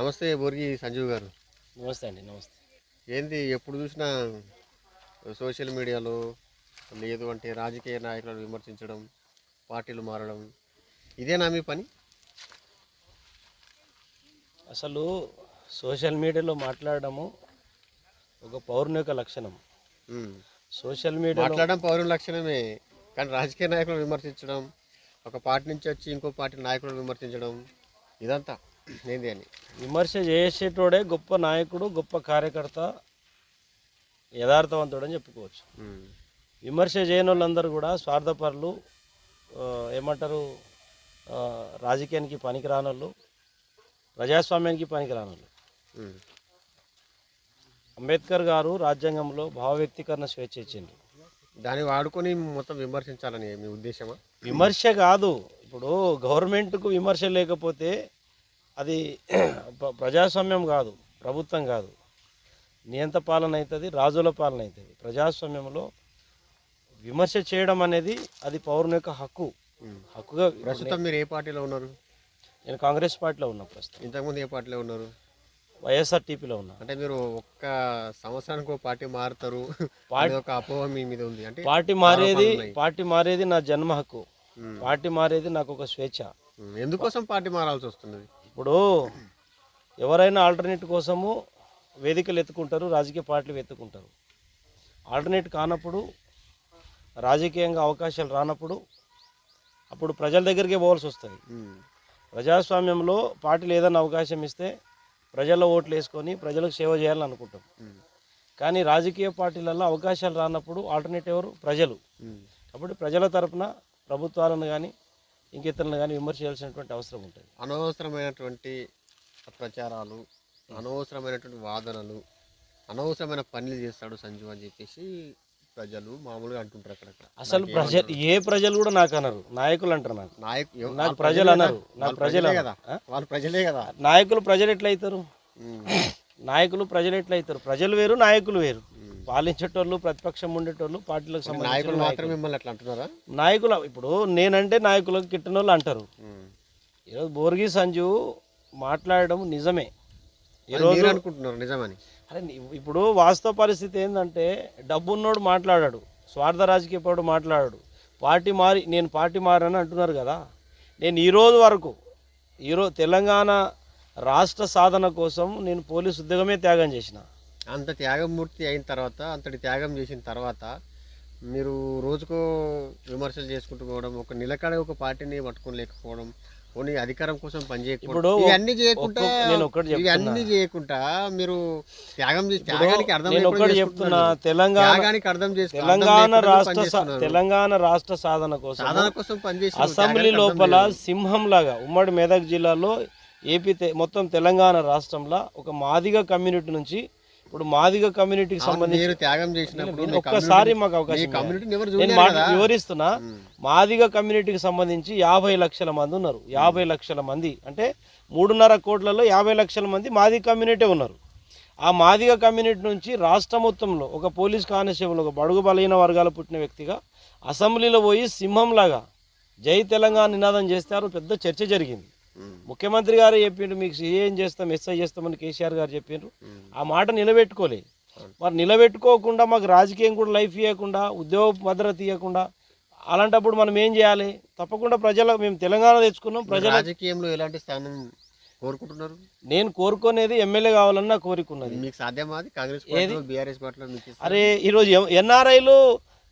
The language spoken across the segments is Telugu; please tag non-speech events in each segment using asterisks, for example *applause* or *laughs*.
నమస్తే బోర్గి సంజీవ్ గారు. నమస్తే అండి నమస్తే. ఏంది ఎప్పుడు చూసినా సోషల్ మీడియాలో లేదు అంటే రాజకీయ నాయకులను విమర్శించడం పార్టీలు మారడం ఇదేనా మీ పని? అసలు సోషల్ మీడియాలో మాట్లాడడము ఒక పౌరుని యొక్క లక్షణం. సోషల్ మీడియాలో మాట్లాడడం పౌరుల లక్షణమే కానీ రాజకీయ నాయకులను విమర్శించడం ఒక పార్టీ నుంచి వచ్చి ఇంకో పార్టీ నాయకులను విమర్శించడం ఇదంతా. ఏంది అని. విమర్శ చేసేటోడే గొప్ప నాయకుడు గొప్ప కార్యకర్త యథార్థవంతుడు అని చెప్పుకోవచ్చు. విమర్శ చేయని వాళ్ళందరూ కూడా స్వార్థపరులు ఏమంటారు రాజకీయానికి పనికి రానోళ్ళు ప్రజాస్వామ్యానికి పనికి రానోళ్ళు ఉమ్. అంబేద్కర్ గారు రాజ్యాంగంలో భావ వ్యక్తీకరణ స్వేచ్ఛ ఇచ్చిండ్రు. దాన్ని వాడుకొని మొత్తం విమర్శించాలని మీ ఉద్దేశమా? విమర్శ కాదు. ఇప్పుడు గవర్నమెంట్కు విమర్శ లేకపోతే అది *clears throat* ప్ర- ప్రజాస్వామ్యం కాదు ప్రభుత్వం కాదు. నియంత పాలన అవుతుంది రాజుల పాలన అవుతుంది ప్రజాస్వామ్యంలో విమర్శ చేయడం అనేది అది పౌరుని యొక్క హక్కు. హక్కుగా ప్రస్తుతం మీరు ఏ పార్టీలో ఉన్నారు? నేను కాంగ్రెస్ పార్టీలో ఉన్నా ప్రస్తుతం. ఇంతకుముందు ఏ పార్టీలో ఉన్నారు? వైఎస్ఆర్టీపీలో ఉన్నా. అంటే మీరు ఒక్క సంవత్సరానికి ఒక పార్టీ మారుతారు *laughs* ఒక అపోహ మీ మీద ఉంది. అంటే పార్టీ మారేది. పార్టీ మారేది నా జన్మ హక్కు. పార్టీ మారేది నాకు ఒక స్వేచ్ఛ. ఎందుకోసం పార్టీ మారాల్సి వస్తున్నది? ఇప్పుడు ఎవరైనా ఆల్టర్నేట్ కోసము వేదికలు ఎత్తుకుంటారు రాజకీయ పార్టీలు ఎత్తుకుంటారు ఆల్టర్నేట్ కానప్పుడు రాజకీయంగా అవకాశాలు రానప్పుడు అప్పుడు ప్రజల దగ్గరికే పోవాల్సి వస్తుంది. ప్రజాస్వామ్యంలో పార్టీలు ఏదైనా అవకాశం ఇస్తే ప్రజల ఓట్లు వేసుకొని ప్రజలకు సేవ చేయాలని అనుకుంటాం. కానీ రాజకీయ పార్టీలలో అవకాశాలు రానప్పుడు ఆల్టర్నేట్ ఎవరు ప్రజలు. కాబట్టి ప్రజల తరపున ప్రభుత్వాలను కానీ ఇంకితరులను కానీ విమర్శ చేయాల్సినటువంటి అవసరం ఉంటుంది అనవసరమైనటువంటి ప్రచారాలు అనవసరమైనటువంటి వాదనలు అనవసరమైన పనులు చేస్తాడు సంజీవ్ అని చెప్పేసి ప్రజలు మామూలుగా అంటుంటారు అక్కడక్కడ అసలు ప్రజలు? ఏ ప్రజలు కూడా నాకు అనరు నాయకులు అంటారు నాకు నాయకు నాకు ప్రజలు. కదా. నాకు ప్రజలు కదా. వాళ్ళు ప్రజలే కదా నాయకులు ప్రజలు ఎట్లయితారు. నాయకులు ప్రజలు ఎట్లయితారు ప్రజలు వేరు నాయకులు వేరు. పాలించేటోళ్ళు ప్రతిపక్షం ఉండేటోళ్ళు పార్టీలకు సంబంధించిన నాయకులు మాత్రం నాయకులు. మిమ్మల్ని అట్లా అంటున్నారా? నాయకులు ఇప్పుడు నేనంటే నాయకులకు కిట్టిన వాళ్ళు అంటారు. ఈరోజు బోర్గి సంజు మాట్లాడడం నిజమే. ఈరోజు అనుకుంటున్నారు నిజమని. అరే ఇప్పుడు వాస్తవ పరిస్థితి ఏంటంటే డబ్బు ఉన్నోడు మాట్లాడాడు స్వార్థ రాజకీయ పౌడు మాట్లాడాడు. పార్టీ మారి నేను పార్టీ మారని అంటున్నారు కదా. నేను ఈ రోజు వరకు ఈరోజు తెలంగాణ రాష్ట్ర సాధన కోసం నేను పోలీసు ఉద్యోగమే త్యాగం చేసిన. అంత త్యాగమూర్తి అయిన తర్వాత అంతటి త్యాగం చేసిన తర్వాత మీరు రోజుకో విమర్శలు చేసుకుంటూ పోవడం ఒక నిలకడ ఒక పార్టీని పట్టుకొని లేకపోవడం కొన్ని అధికారం కోసం పనిచేయకపోవడం ఇవన్నీ చేయకుండా. ఇవన్నీ చేయకుండా మీరు త్యాగం త్యాగానికి అర్థం. చెప్తున్నా తెలంగాణ త్యాగానికి అర్థం చేసు తెలంగాణ రాష్ట్ర. తెలంగాణ రాష్ట్ర సాధన కోసం సాధన కోసం పనిచేసి అసెంబ్లీ లోపల సింహంలాగా ఉమ్మడి మెదక్ జిల్లాలో ఏపీ మొత్తం తెలంగాణ రాష్ట్రంలో ఒక మాదిగ కమ్యూనిటీ నుంచి ఇప్పుడు మాదిగ కమ్యూనిటీకి సంబంధించి త్యాగం చేసినప్పుడు ఒక్కసారి మాకు అవకాశం నేను వివరిస్తున్నా. మాదిగ కమ్యూనిటీకి సంబంధించి యాభై లక్షల మంది ఉన్నారు. యాభై లక్షల మంది. అంటే మూడున్నర కోట్లలో యాభై లక్షల మంది మాదిగ కమ్యూనిటీ ఉన్నారు. ఆ మాదిగ కమ్యూనిటీ నుంచి రాష్ట్ర మొత్తంలో ఒక పోలీస్ కానిస్టేబుల్ ఒక బడుగు బలహీన వర్గాలు పుట్టిన వ్యక్తిగా అసెంబ్లీలో పోయి సింహంలాగా జై తెలంగాణ నినాదం చేస్తారు పెద్ద చర్చ జరిగింది. ముఖ్యమంత్రి గారు చెప్పిండు మీకు ఏం చేస్తాం ఎస్ఐ చేస్తామని కేసీఆర్ గారు చెప్పిండ్రు. ఆ మాట నిలబెట్టుకోలే మరి నిలబెట్టుకోకుండా మాకు రాజకీయం కూడా లైఫ్ ఇవ్వకుండా ఉద్యోగ భద్రత ఇవ్వకుండా అలాంటప్పుడు మనం ఏం చేయాలి? తప్పకుండా ప్రజల మేము తెలంగాణ తెచ్చుకున్నాం ప్రజల రాజకీయంలో ఎలాంటి స్థానం కోరుకుంటున్నారు? నేను కోరుకునేది ఎమ్మెల్యే కావాలన్న కోరిక ఉన్నది. మీకు సాధ్యమా కాంగ్రెస్ బీఆర్ఎస్? అరే ఈరోజు ఎన్ఆర్ఐలు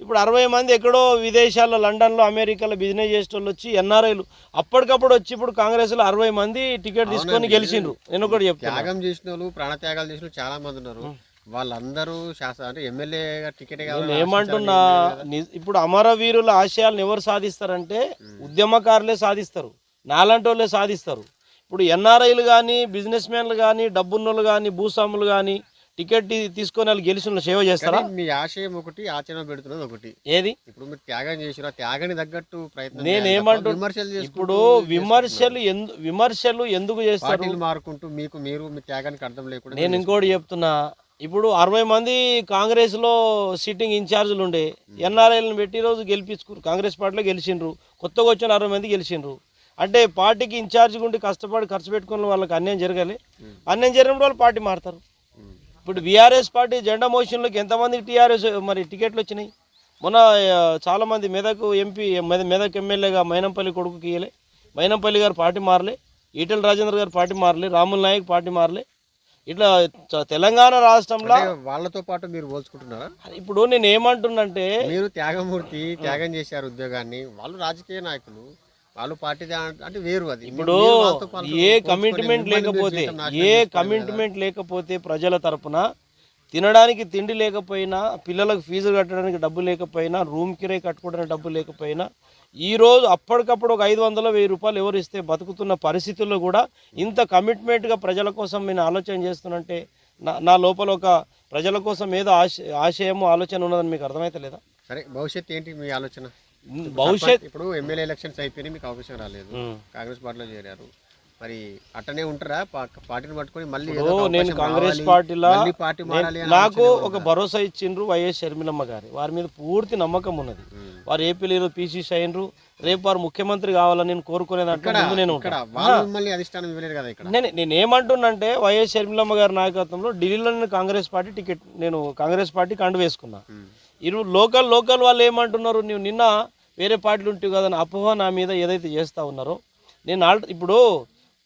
ఇప్పుడు అరవై మంది ఎక్కడో విదేశాల్లో లండన్లో అమెరికాలో బిజినెస్ చేసేటోళ్ళు వచ్చి ఎన్ఆర్ఐలు. అప్పటికప్పుడు వచ్చి ఇప్పుడు కాంగ్రెస్లో అరవై మంది టికెట్ తీసుకొని. గెలిచిండ్రు. నేను ఒకటి చెప్తాను త్యాగం చేసిన వాళ్ళు ప్రాణ త్యాగాలు చేసిన చాలా మంది ఉన్నారు. వాళ్ళందరూ శాసన అంటే ఎమ్మెల్యే టికెట్ నేను ఏమంటున్నా ఇప్పుడు అమరవీరుల ఆశయాలను ఎవరు సాధిస్తారంటే ఉద్యమకారులే సాధిస్తారు. నాలాంటి వాళ్ళే సాధిస్తారు. ఇప్పుడు ఎన్ఆర్ఐలు కానీ బిజినెస్ మ్యాన్లు కానీ డబ్బున్నోళ్ళు కానీ భూస్వాములు కానీ టికెట్ తీసుకొని వాళ్ళు గెలిచిన సేవ చేస్తారా? మీ ఆశయం ఒకటి ఆచరణ పెడుతున్నది ఒకటి. ఏది? ఇప్పుడు మీరు త్యాగం చేసిరు ఆ త్యాగాన్ని తగ్గట్టు ప్రయత్నం నేను ఏమంటు- విమర్శలు ఇప్పుడు విమర్శలు విమర్శలు ఎందుకు చేస్తారు? మారుకుంటూ మీకు మీరు మీ త్యాగానికి అర్థం లేకుండా నేను ఇంకోటి చెప్తున్నా. ఇప్పుడు అరవై మంది కాంగ్రెస్లో సిట్టింగ్ ఇన్ఛార్జీలు ఉండే ఎన్ఆర్ఐలను పెట్టి రోజు గెలిపించుకురు కాంగ్రెస్ పార్టీలో గెలిచిండ్రు. కొత్తగా వచ్చిన అరవై మంది గెలిచిండ్రు. అంటే పార్టీకి ఇన్ఛార్జ్గా ఉండి కష్టపడి ఖర్చు పెట్టుకున్న వాళ్ళకి అన్యాయం జరగాలి. అన్యాయం జరిగినప్పుడు వాళ్ళు పార్టీ మారుతారు. ఇప్పుడు బీఆర్ఎస్ పార్టీ జెండా మోషన్లోకి ఎంతమందికి టీఆర్ఎస్ మరి టికెట్లు వచ్చినాయి? మొన్న చాలామంది మెదక్ ఎంపీ మెద- మెదక్ ఎమ్మెల్యేగా మైనంపల్లి కొడుకుకి ఇయ్యలే. మైనంపల్లి గారు పార్టీ మారలే. ఈటెల రాజేంద్ర గారు పార్టీ మారలే. రాముల్ నాయక్ పార్టీ మారలే. ఇట్లా తెలంగాణ రాష్ట్రంలో వాళ్ళతో పాటు మీరు పోల్చుకుంటున్నారా? ఇప్పుడు నేను ఏమంటున్నంటే మీరు త్యాగమూర్తి త్యాగం చేశారు ఉద్యోగాన్ని. వాళ్ళు రాజకీయ నాయకులు. వాళ్ళు పార్టీ అంటే వేరు అది. ఇప్పుడు ఏ కమిట్మెంట్ లేకపోతే ఏ. కమిట్మెంట్ లేకపోతే ప్రజల తరపున తినడానికి తిండి లేకపోయినా పిల్లలకు ఫీజు కట్టడానికి డబ్బు లేకపోయినా రూమ్ కిరాయి కట్టుకోవడానికి డబ్బు లేకపోయినా ఈ రోజు అప్పటికప్పుడు ఒక ఐదు వందల వెయ్యి రూపాయలు ఎవరు ఇస్తే బతుకుతున్న పరిస్థితుల్లో కూడా ఇంత కమిట్మెంట్గా ప్రజల కోసం నేను ఆలోచన చేస్తున్నంటే నా నా లోపల ఒక ప్రజల కోసం ఏదో ఆశ ఆశయము ఆలోచన ఉన్నదని మీకు అర్థమైతే లేదా? సరే భవిష్యత్తు ఏంటి మీ ఆలోచన? భవిష్యత్ ఇప్పుడు ఎమ్మెల్యే ఎలక్షన్స్ అయిపోయినాయి మీకు అవకాశం రాలేదు. కాంగ్రెస్ పార్టీలో చేరారు. మరి అట్టనే ఉంటారా? పార్టీని పట్టుకొని మళ్ళీ నేను కాంగ్రెస్ పార్టీలా పార్టీ నాకు ఒక భరోసా ఇచ్చిండ్రు వైఎస్ షర్మిలమ్మ గారి. వారి మీద పూర్తి నమ్మకం ఉన్నది. వారు ఏపీలో పీసీసీ అయినరు రేపు వారు ముఖ్యమంత్రి కావాలని నేను కోరుకునే దాంట్లో ఇక్కడ ముందు నేను నేను నేను ఏమంటున్నంటే వైఎస్ షర్మిలమ్మ గారి నాయకత్వంలో ఢిల్లీలో నేను కాంగ్రెస్ పార్టీ టికెట్ నేను కాంగ్రెస్ పార్టీకి అండు వేసుకున్నా. ఇరు లోకల్ లోకల్ వాళ్ళు ఏమంటున్నారు? నువ్వు నిన్న వేరే పార్టీలు ఉంటావు కదా అపోహ నా మీద ఏదైతే చేస్తా ఉన్నారో నేను ఆల్ ఇప్పుడు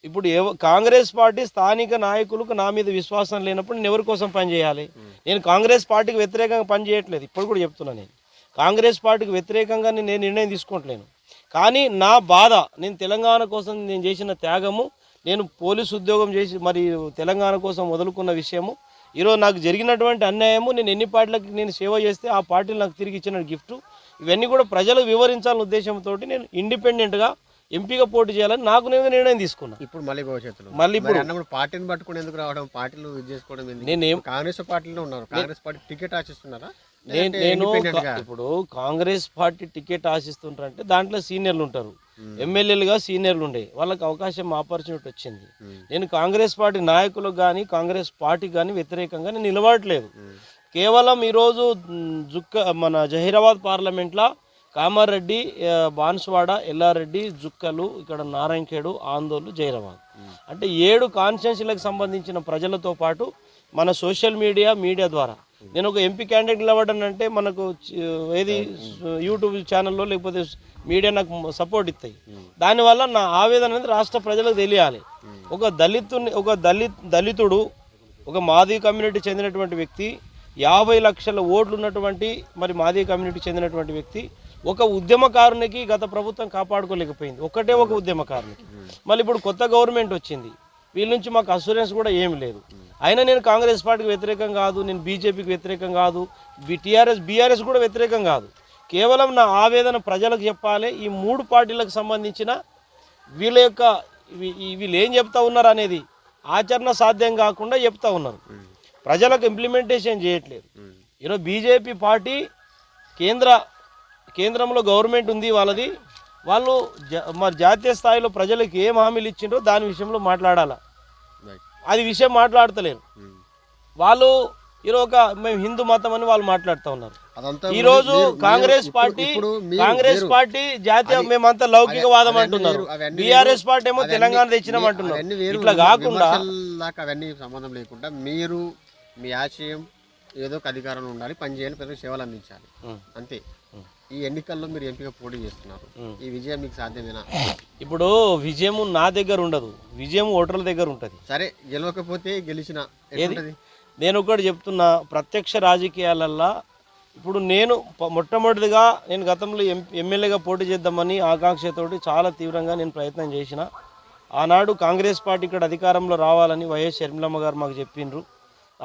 ఇప్పుడు ఎవ కాంగ్రెస్ పార్టీ స్థానిక నాయకులకు నా మీద విశ్వాసం లేనప్పుడు నేను ఎవరి కోసం పనిచేయాలి నేను కాంగ్రెస్ పార్టీకి వ్యతిరేకంగా పనిచేయట్లేదు ఇప్పుడు కూడా చెప్తున్నా నేను. కాంగ్రెస్ పార్టీకి వ్యతిరేకంగా నేను నిర్ణయం తీసుకోవట్లేను. కానీ నా బాధ నేను తెలంగాణ కోసం నేను చేసిన త్యాగము నేను పోలీస్ ఉద్యోగం చేసి మరి తెలంగాణ కోసం వదులుకున్న విషయము ఈరోజు నాకు జరిగినటువంటి అన్యాయము నేను ఎన్ని పార్టీలకు నేను సేవ చేస్తే ఆ పార్టీలు నాకు తిరిగి ఇచ్చిన గిఫ్ట్. ఇవన్నీ కూడా ప్రజలకు వివరించాలనే ఉద్దేశంతో నేను ఇండిపెండెంట్గా ఎంపీగా పోటీ చేయాలని నాకు నేను నిర్ణయం తీసుకున్నా. ఇప్పుడు మళ్ళీ భవిష్యత్తులో. మళ్ళీ ఇప్పుడు- అన్నప్పుడు పార్టీని పట్టుకొని ఎందుకు రావడం పార్టీలు ఇది చేసుకోవడం నేనేం కాంగ్రెస్ పార్టీలో ఉన్నారు. కాంగ్రెస్ పార్టీ టికెట్ ఆశిస్తున్నారా? నేను నేను? ఇప్పుడు కాంగ్రెస్ పార్టీ టికెట్ ఆశిస్తుంటారంటే దాంట్లో సీనియర్లు ఉంటారు. ఎమ్మెల్యేలుగా సీనియర్లు ఉండే వాళ్ళకి అవకాశం ఆపర్చునిటీ వచ్చింది. నేను కాంగ్రెస్ పార్టీ నాయకులకు కానీ కాంగ్రెస్ పార్టీకి కానీ వ్యతిరేకంగా నేను నిలబడట్లేదు. కేవలం ఈరోజు జుక్క మన జహీరాబాద్ పార్లమెంట్లో కామారెడ్డి బాన్సువాడ ఎల్లారెడ్డి జుక్కలు ఇక్కడ నారాయణఖేడు ఆందోళన జైరాబాద్ అంటే ఏడు కాన్స్టిట్యున్సీలకు సంబంధించిన ప్రజలతో పాటు మన సోషల్ మీడియా మీడియా ద్వారా నేను ఒక ఎంపీ క్యాండిడేట్ అంటే మనకు ఏది యూట్యూబ్ ఛానల్లో లేకపోతే మీడియా నాకు సపోర్ట్ ఇస్తాయి. దానివల్ల నా ఆవేదన అనేది రాష్ట్ర ప్రజలకు తెలియాలి. ఒక దళితుని ఒక దళిత్ దళితుడు ఒక మాది కమ్యూనిటీ చెందినటువంటి వ్యక్తి యాభై లక్షల ఓట్లు ఉన్నటువంటి మరి మాది కమ్యూనిటీ చెందినటువంటి వ్యక్తి ఒక ఉద్యమకారునికి గత ప్రభుత్వం కాపాడుకోలేకపోయింది. ఒకటే ఒక ఉద్యమకారునికి. మళ్ళీ ఇప్పుడు కొత్త గవర్నమెంట్ వచ్చింది. వీళ్ళ నుంచి మాకు అసూరెన్స్ కూడా ఏమి లేదు. అయినా నేను కాంగ్రెస్ పార్టీకి వ్యతిరేకం కాదు నేను బీజేపీకి వ్యతిరేకం కాదు టీఆర్ఎస్ బీఆర్ఎస్ కూడా వ్యతిరేకం కాదు. కేవలం నా ఆవేదన ప్రజలకు చెప్పాలి ఈ మూడు పార్టీలకు సంబంధించిన వీళ్ళ యొక్క వీళ్ళు ఏం చెప్తా ఉన్నారు అనేది ఆచరణ సాధ్యం కాకుండా చెప్తా ఉన్నారు. ప్రజలకు ఇంప్లిమెంటేషన్ చేయట్లేదు. ఈరోజు బీజేపీ పార్టీ కేంద్ర కేంద్రంలో గవర్నమెంట్ ఉంది వాళ్ళది. వాళ్ళు జ- మరి జాతీయ స్థాయిలో ప్రజలకు ఏం హామీలు ఇచ్చిండ్రో దాని విషయంలో మాట్లాడాలా? అది విషయం మాట్లాడతలేరు. వాళ్ళు ఈరోజు ఒక మేము హిందూ మతం అని వాళ్ళు మాట్లాడుతూ ఉన్నారు ఈ రోజు కాంగ్రెస్ పార్టీ కాంగ్రెస్ పార్టీ జాతీయ మేమంతా లౌకికవాదం అంటున్నారు బీఆర్ఎస్. పార్టీ ఏమో తెలంగాణ తెచ్చినాం అంటున్నారు. ఇట్లా కాకుండా అవన్నీ సంబంధం లేకుండా మీరు మీ ఆశయం ఏదో ఒక అధికారంలో ఉండాలి పని చేయాలి ప్రజలకు సేవలు అందించాలి. అంతే ఈ ఎన్నికల్లో మీరు ఎంపిక పోటీ చేస్తున్నారు. ఈ విజయం మీకు సాధ్యమేనా? ఇప్పుడు విజయం నా దగ్గర ఉండదు. విజయం ఓటర్ల దగ్గర ఉంటుంది. సరే గెలవకపోతే గెలిచిన నేను ఒకటి చెప్తున్నా ప్రత్యక్ష రాజకీయాలల్లో ఇప్పుడు నేను మొట్టమొదటిగా నేను గతంలో ఎం ఎమ్మెల్యేగా పోటీ చేద్దామని ఆకాంక్షతోటి చాలా తీవ్రంగా నేను ప్రయత్నం చేసిన. ఆనాడు కాంగ్రెస్ పార్టీ ఇక్కడ అధికారంలో రావాలని వైఎస్ షర్మిలమ్మ గారు మాకు చెప్పిండ్రు.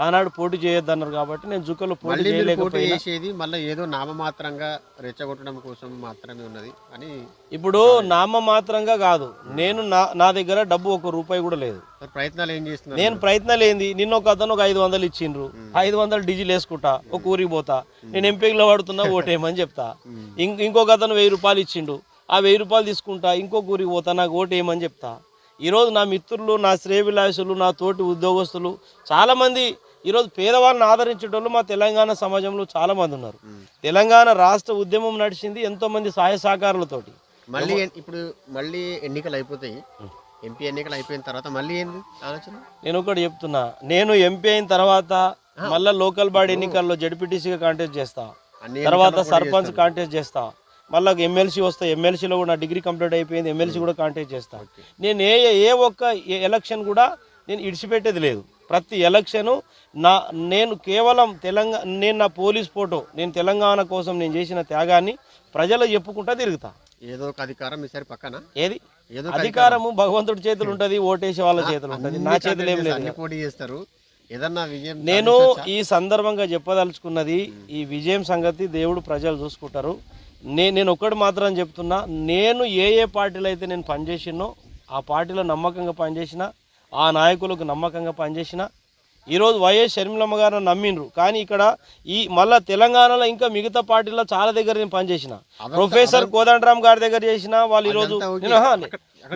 ఆనాడు పోటీ చేయొద్దన్నారు కాబట్టి నేను జుక్కలు పోటీ చేయలేకపోయినా. చేసేది మళ్ళీ ఏదో నామమాత్రంగా రెచ్చగొట్టడం కోసం మాత్రమే ఉన్నది అని ఇప్పుడు నామ మాత్రంగా కాదు. నేను నా నా దగ్గర డబ్బు ఒక రూపాయి కూడా లేదు. ప్రయత్నాలు ఏం చేస్తున్నారు? నేను ప్రయత్నాలు ఏంది? నిన్న ఒక అతను ఒక ఐదు వందలు ఇచ్చిండ్రు. ఐదు వందలు డీజిల్ వేసుకుంటా ఒక ఊరికి పోతా. నేను ఎంపీలో పడుతున్నా ఓటేయమని చెప్తా. ఇంకొక అతను వెయ్యి రూపాయలు ఇచ్చిండు. ఆ వెయ్యి రూపాయలు తీసుకుంటా ఇంకొక ఊరికి పోతా నాకు ఓటేయమని చెప్తా. ఈరోజు నా మిత్రులు నా శ్రేయభిలాషులు నా తోటి ఉద్యోగస్తులు చాలామంది ఈరోజు పేదవాళ్ళని ఆదరించేటోళ్ళు మా తెలంగాణ సమాజంలో చాలామంది ఉన్నారు. తెలంగాణ రాష్ట్ర ఉద్యమం నడిచింది ఎంతోమంది సహాయ సహకారాలతోటి. మళ్ళీ ఇప్పుడు మళ్ళీ ఎన్నికలు అయిపోతాయి. ఎంపీ ఎన్నికలు అయిపోయిన తర్వాత మళ్ళీ ఏంది ఆలోచన? నేను ఒకటి చెప్తున్నా. నేను ఎంపీ అయిన తర్వాత మళ్ళా లోకల్ బాడీ ఎన్నికల్లో జడ్పీటీసీగా కాంటెస్ట్ చేస్తా. తర్వాత సర్పంచ్. కాంటెస్ట్ చేస్తా. మళ్ళీ ఎమ్మెల్సీ వస్తే ఎమ్మెల్సీలో కూడా నా డిగ్రీ కంప్లీట్ అయిపోయింది ఎమ్మెల్సీ కూడా కాంటెస్ట్ చేస్తా. నేను ఏ ఏ ఒక్క ఎలక్షన్ కూడా నేను ఇడిచిపెట్టేది లేదు. ప్రతి ఎలక్షను నా నేను కేవలం తెలంగాణ నేను నా పోలీస్ ఫోటో నేను తెలంగాణ కోసం నేను చేసిన త్యాగాన్ని ప్రజలకు చెప్పుకుంటా తిరుగుతా. ఏదో ఒక అధికారం ఈసారి పక్కన? ఏది? ఏదో అధికారము భగవంతుడి చేతులు ఉంటది ఓటేసే వాళ్ళ చేతులు ఉంటది. నా చేతులు ఏం contest లేదు. పోటీ చేస్తారు. ఏదన్నా విజయం నేను? ఈ సందర్భంగా చెప్పదలుచుకున్నది ఈ విజయం సంగతి దేవుడు ప్రజలు చూసుకుంటారు. నే నేను ఒక్కటి మాత్రం చెప్తున్నా నేను ఏ ఏ పార్టీలో అయితే నేను పనిచేసినో ఆ పార్టీలో నమ్మకంగా పనిచేసిన ఆ నాయకులకు నమ్మకంగా పనిచేసిన. ఈరోజు వైఎస్ షర్మిలమ్మ గారు నమ్మిండ్రు. కానీ ఇక్కడ ఈ మళ్ళా తెలంగాణలో ఇంకా మిగతా పార్టీలో చాలా దగ్గర నేను పనిచేసిన. ప్రొఫెసర్ కోదండరామ్ గారి దగ్గర చేసిన వాళ్ళు ఈరోజు.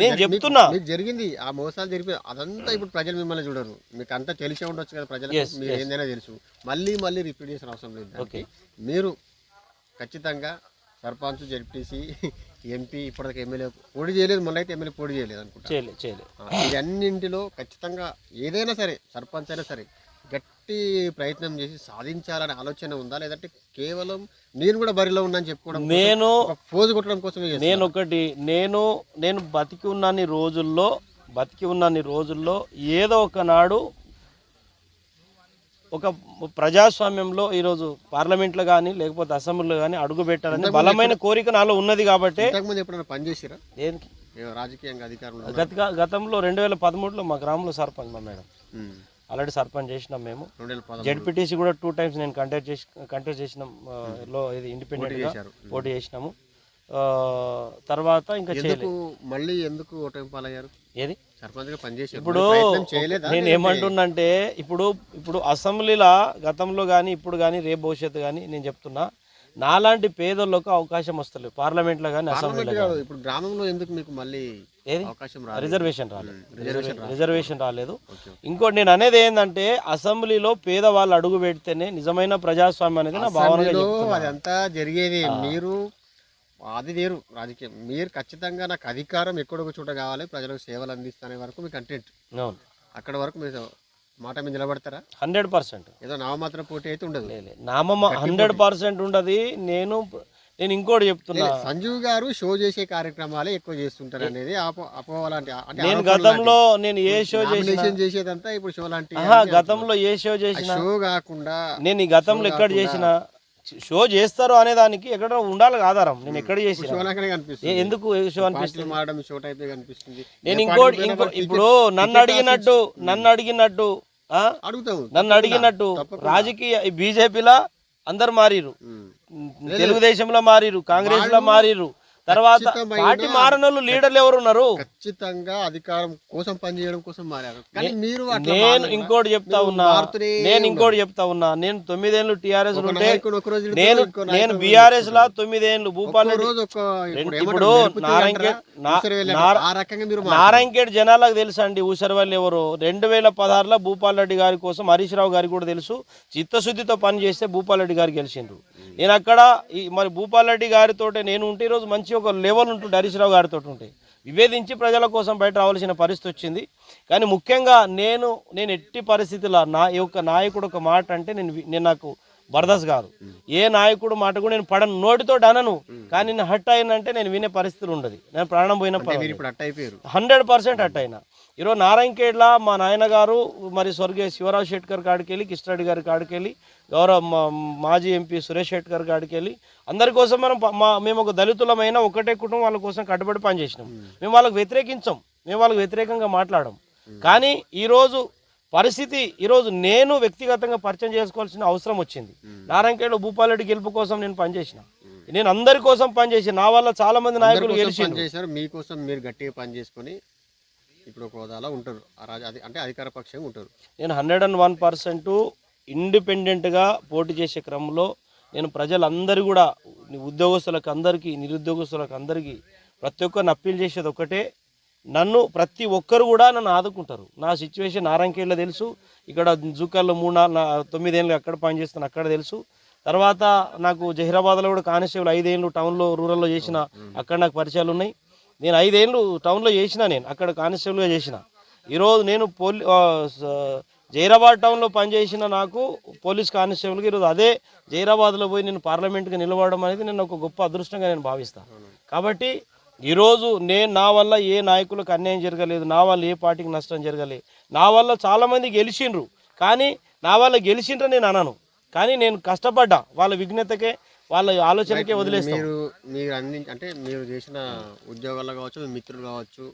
నేను చెప్తున్నా. జరిగింది ఆ మోసాలు జరిపి అదంతా ఇప్పుడు ప్రజలు మిమ్మల్ని చూడరు. మీకు అంతా తెలిసే ఉండొచ్చు కదా మీరు yes. ఏందైనా తెలుసు. మళ్ళీ మళ్ళీ రిపీట్ చేసిన అవసరం లేదు. మీరు ఖచ్చితంగా సర్పంచ్ జడ్పీసీ ఎంపీ ఇప్పటిదాకా ఎమ్మెల్యే పోటీ చేయలేదు మొన్న అయితే ఎమ్మెల్యే పోటీ చేయలేదు అనుకుంటా. చేయలే చేయలే ఆ, ఇవన్నింటిలో ఖచ్చితంగా ఏదైనా సరే సర్పంచ్ అయినా సరే గట్టి ప్రయత్నం చేసి సాధించాలనే ఆలోచన ఉందా? లేదంటే కేవలం నేను కూడా బరిలో ఉన్నాను చెప్పుకోవడం కోసం, నేను పోజు కొట్టడం కోసమే చేస్తున్నారా? నేను ఒకటి నేను నేను బతికి ఉన్నన్ని రోజుల్లో బతికి ఉన్నన్ని రోజుల్లో ఏదో ఒక నాడు ఒక ప్రజాస్వామ్యంలో ఈరోజు పార్లమెంట్లో కానీ లేకపోతే అసెంబ్లీలో కానీ అడుగు పెట్టాలని బలమైన కోరిక నాలో ఉన్నది కాబట్టి ఇంతకుముందు ఎప్పుడైనా పనిచేసిరా దేనికి? ఏ రాజకీయంగా అధికారంలో గత గతంలో రెండు వేల పదమూడులో మా గ్రామంలో సర్పంచ్ మా మేడం. ఆల్రెడీ సర్పంచ్ చేసినాం మేము. జెడ్పీటీసీ కూడా టూ టైమ్స్ నేను కంటెస్ట్ చేసి కంటెస్ట్ చేసినాం లో ఇది ఇండిపెండెంట్గా. పోటీ చేసినాము. తర్వాత ఇంకా చేయలేదు. మళ్ళీ ఎందుకు ఓటమి పాలయ్యారు? ఏది? ఇప్పుడు నేను ఏమంటున్నంటే ఇప్పుడు ఇప్పుడు అసెంబ్లీలో గతంలో కానీ ఇప్పుడు కానీ రేపు భవిష్యత్తు కానీ నేను చెప్తున్నా నాలాంటి పేదోళ్ళకు అవకాశం వస్తలేదు. పార్లమెంట్లో కానీ అసెంబ్లీలో పార్లమెంట్ కాదు ఇప్పుడు గ్రామంలో ఎందుకు మీకు మళ్ళీ ఏది? అవకాశం రాలేదు? రిజర్వేషన్ రాలేదు. రిజర్వేషన్ రాలేదు. ఇంకోటి నేను అనేది ఏంటంటే అసెంబ్లీలో పేదవాళ్ళు అడుగు పెడితేనే నిజమైన ప్రజాస్వామ్యం అనేది నా. అదంతా జరిగేది మీరు అది వేరు. రాజకీయం. మీరు ఖచ్చితంగా నాకు అధికారం ఎక్కడొక చోట కావాలి ప్రజలకు సేవలు అందిస్తానే వరకు మీ కంటెంట్ అవును. అక్కడ వరకు మీరు మాట మీద నిలబడతారా? Hundred percent. ఏదో నామమాత్రం పోటీ అయితే ఉండదు. నామమ్మ హండ్రెడ్ పర్సెంట్ ఉండదు. నేను నేను ఇంకోటి చెప్తున్నా. సంజీవ్ గారు షో చేసే కార్యక్రమాలే ఎక్కువ చేస్తుంటారు అనేది అపో అపోహ లాంటి అంటే నేను గతంలో నేను ఏ షో చేసేదంతా ఇప్పుడు షో లాంటి గతంలో ఏ షో చేసిన షో కాకుండా నేను ఈ గతంలో ఎక్కడ చేసిన షో చేస్తారు అనే దానికి ఎక్కడ ఉండాలి ఆధారం. నేను ఎక్కడ కనిపిస్తుంది. ఎందుకు షో అనిపిస్తుంది? నేను ఇంకోటి ఇంకో ఇప్పుడు నన్ను అడిగినట్టు నన్ను అడిగినట్టు నన్ను అడిగినట్టు రాజకీయ బీజేపీలో అందరు మారిరు. తెలుగుదేశంలో మారిరు కాంగ్రెస్లో మారిరు తర్వాత పార్టీ మారనోళ్ళు లీడర్లు ఎవరు ఉన్నారు ఖచ్చితంగా అధికారం కోసం పనిచేయడం కోసం మారారు. కానీ మీరు అట్లా నేను? ఇంకోటి చెప్తా ఉన్నా నేను ఇంకోటి చెప్తా ఉన్నా నేను తొమ్మిదేళ్ళు టిఆర్ఎస్ ఉంటే నేను నేను బీఆర్ఎస్ లా తొమ్మిదేళ్ళు భూపాల్ ఇప్పుడు ఇప్పుడు ఏమంటారు, మెరుపు తీగ నారాయణఖేడ్ అంటారా? నా- ఊసరి వెళ్ళి నార- ఆ రకంగా మీరు మారారు. నారాయణఖేడ్ జనాలకు తెలుసు అండి ఊసరవల్లి ఎవరు? రెండు వేల పదహారులో భూపాల్ రెడ్డి గారి కోసం హరీష్ రావు గారికి కూడా తెలుసు. చిత్తశుద్ధితో పని చేస్తే భూపాల్ రెడ్డి గారు గెలిచిండ్రు. నేను అక్కడ ఈ మరి భూపాల్ రెడ్డి గారితో నేను ఉంటే ఈరోజు మంచి ఒక లెవెల్ ఉంటుంది హరీష్ రావు గారితో ఉంటే విభేదించి ప్రజల కోసం బయట రావాల్సిన పరిస్థితి వచ్చింది. కానీ ముఖ్యంగా నేను నేను ఎట్టి పరిస్థితుల్లో నా యొక్క నాయకుడు ఒక మాట అంటే నేను నేను నాకు బర్దస్ కాదు ఏ నాయకుడు మాట కూడా నేను పడను నోటితో అనను కానీ నేను హట్ అయినంటే నేను వినే పరిస్థితులు ఉండదు. నేను ప్రాణం పోయిన హండ్రెడ్ పర్సెంట్ అట్ అయినా. ఈరోజు నారాయణఖేడ్లా మా నాయన గారు మరి స్వర్గీయ శివరావు శెట్కర్ కాడికి వెళ్ళి కిష్టరెడ్డి గారి కాడికి వెళ్ళి గౌరవ మాజీ ఎంపీ సురేష్ శెట్కర్ కాడికి వెళ్ళి అందరి కోసం మనం మా మేము ఒక దళితులమైన ఒకటే కుటుంబం వాళ్ళ కోసం కట్టుబడి పనిచేసినాం మేము. వాళ్ళకి వ్యతిరేకించాం. మేము వాళ్ళకి వ్యతిరేకంగా మాట్లాడడం కానీ ఈరోజు పరిస్థితి ఈరోజు నేను వ్యక్తిగతంగా పరిచయం చేసుకోవాల్సిన అవసరం వచ్చింది. నారాయణఖేడ్లో భూపాలరెడ్డి గెలుపు కోసం నేను పనిచేసిన నేను అందరి కోసం పనిచేసి నా వల్ల చాలా మంది నాయకులు గెలిచి మీకోసం మీరు గట్టిగా పని చేసుకొని ఇప్పుడు ఒక హోదాలో ఉంటారు. అంటే అధికార పక్షంగా ఉంటారు. నేను హండ్రెడ్ అండ్ వన్ పర్సెంట్ ఇండిపెండెంట్గా పోటీ చేసే క్రమంలో నేను ప్రజలందరూ కూడా ఉద్యోగస్తులకు అందరికీ నిరుద్యోగస్తులకు అందరికీ ప్రతి ఒక్కరిని అప్పీల్ చేసేది ఒకటే నన్ను ప్రతి ఒక్కరు కూడా నన్ను ఆదుకుంటారు. నా సిచ్యువేషన్ నారాయణకేళ్ళ తెలుసు. ఇక్కడ జూకాల్లో మూడు నాలుగు తొమ్మిదేళ్ళు అక్కడ పనిచేస్తాను అక్కడ తెలుసు. తర్వాత నాకు జహీరాబాద్లో కూడా కానిస్టేబుల్ ఐదేళ్ళు టౌన్లో రూరల్లో చేసిన అక్కడ నాకు పరిచయాలు ఉన్నాయి. నేను ఐదేళ్ళు టౌన్లో చేసిన నేను అక్కడ కానిస్టేబుల్గా చేసిన. ఈరోజు నేను పోలీ స- జైరాబాద్ టౌన్లో పనిచేసిన నాకు పోలీస్ కానిస్టేబుల్గా ఈరోజు అదే జైరాబాద్లో పోయి నేను పార్లమెంట్కి నిలబడడం అనేది నేను ఒక గొప్ప అదృష్టంగా నేను భావిస్తాను కాబట్టి ఈరోజు నేను నా వల్ల ఏ నాయకులకు అన్యాయం జరగలేదు నా వల్ల ఏ పార్టీకి నష్టం జరగలేదు నా వల్ల చాలామంది గెలిచిండ్రు. కానీ నా వల్ల గెలిచిండ్రు నేను అనను. కానీ నేను కష్టపడ్డా. వాళ్ళ విఘ్నతకే వాళ్ళ ఆలోచనకే వదిలేస్తాను మీరు మీరు అంటే మీరు చేసిన ఉద్యోగాల్లో కావచ్చు మిత్రులు కావచ్చు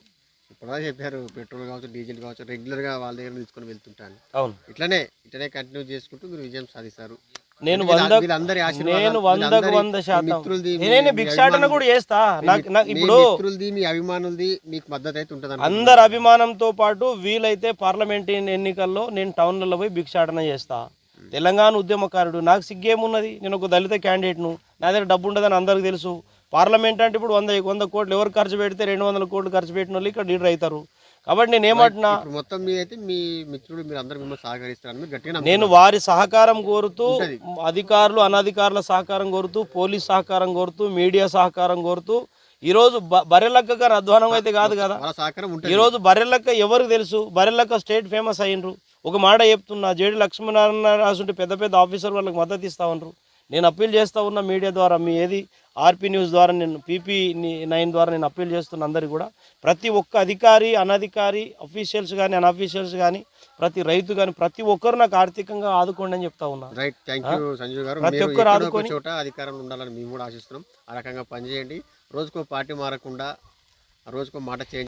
ఇప్పుడు చెప్పారు పెట్రోల్ కావచ్చు డీజిల్ కావచ్చు రెగ్యులర్గా వాళ్ళ దగ్గర తీసుకొని వెళ్తుంటాను. అవును. ఇట్లనే ఇట్లనే కంటిన్యూ చేసుకుంటూ మీరు విజయం సాధిస్తారు. నేను వంద నేను వందకు వంద శాతం. నేనే భిక్షాటన కూడా చేస్తా. నాకు ఇప్పుడు మిత్రులది మీ అభిమానులది మీకు మద్దతు అయితే ఉంటుంది అందరి అభిమానంతో పాటు వీలైతే పార్లమెంట్ ఎన్నికల్లో నేను టౌన్లలో పోయి భిక్షాటన చేస్తా. తెలంగాణ ఉద్యమకారుడు. నాకు సిగ్గేమున్నది? నేను ఒక దళిత క్యాండిడేట్ను. నా దగ్గర డబ్బు ఉండదని అందరికీ తెలుసు. పార్లమెంట్ అంటే ఇప్పుడు వంద వంద కోట్లు ఎవరు ఖర్చు పెడితే రెండు వందల కోట్లు ఖర్చు పెట్టిన వాళ్ళు ఇక్కడ లీడర్ అవుతారు. కాబట్టి నేను ఏమంటున్నా మొత్తం మీద అయితే మీ మిత్రుడు మీరు అందరు మిమ్మల్ని గట్టిగా నేను వారి సహకారం కోరుతూ. అధికారులు అనధికారుల సహకారం కోరుతూ పోలీస్ సహకారం కోరుతూ మీడియా సహకారం కోరుతూ ఈరోజు బ- బర్రెలక్క గారు అధ్వానం అయితే కాదు కదా. ఉంటుంది. ఈరోజు బర్రెలక్క ఎవరికి తెలుసు? బర్రెలక్క స్టేట్ ఫేమస్ అయ్యిండ్రు ఒక మాట చెప్తున్నా జేడి లక్ష్మీనారాయణ రాసుంటే పెద్ద పెద్ద ఆఫీసర్ వాళ్ళకి మద్దతు ఇస్తా ఉన్నారు. నేను అప్పీల్ చేస్తా ఉన్నా మీడియా ద్వారా మీ ఏది ఆర్పీ న్యూస్ ద్వారా నేను పీపీ నైన్ ద్వారా నేను అప్పీల్ చేస్తున్న అందరికీ కూడా ప్రతి ఒక్క అధికారి అనధికారి అఫీషియల్స్ కానీ అన్అఫీషియల్స్ కానీ ప్రతి రైతు కానీ ప్రతి ఒక్కరు నాకు ఆర్థికంగా ఆదుకోండి అని చెప్తా ఉన్నా. రైట్ థ్యాంక్ యూ సంజీవ్ గారు. ప్రతి ఒక్కరు ఆదుకొని- చోట అధికారంలో ఉండాలని మేము కూడా ఆశిస్తున్నాం. ఆ రకంగా పనిచేయండి. రోజుకో పార్టీ మారకుండా రోజుకో మాట చేంజ్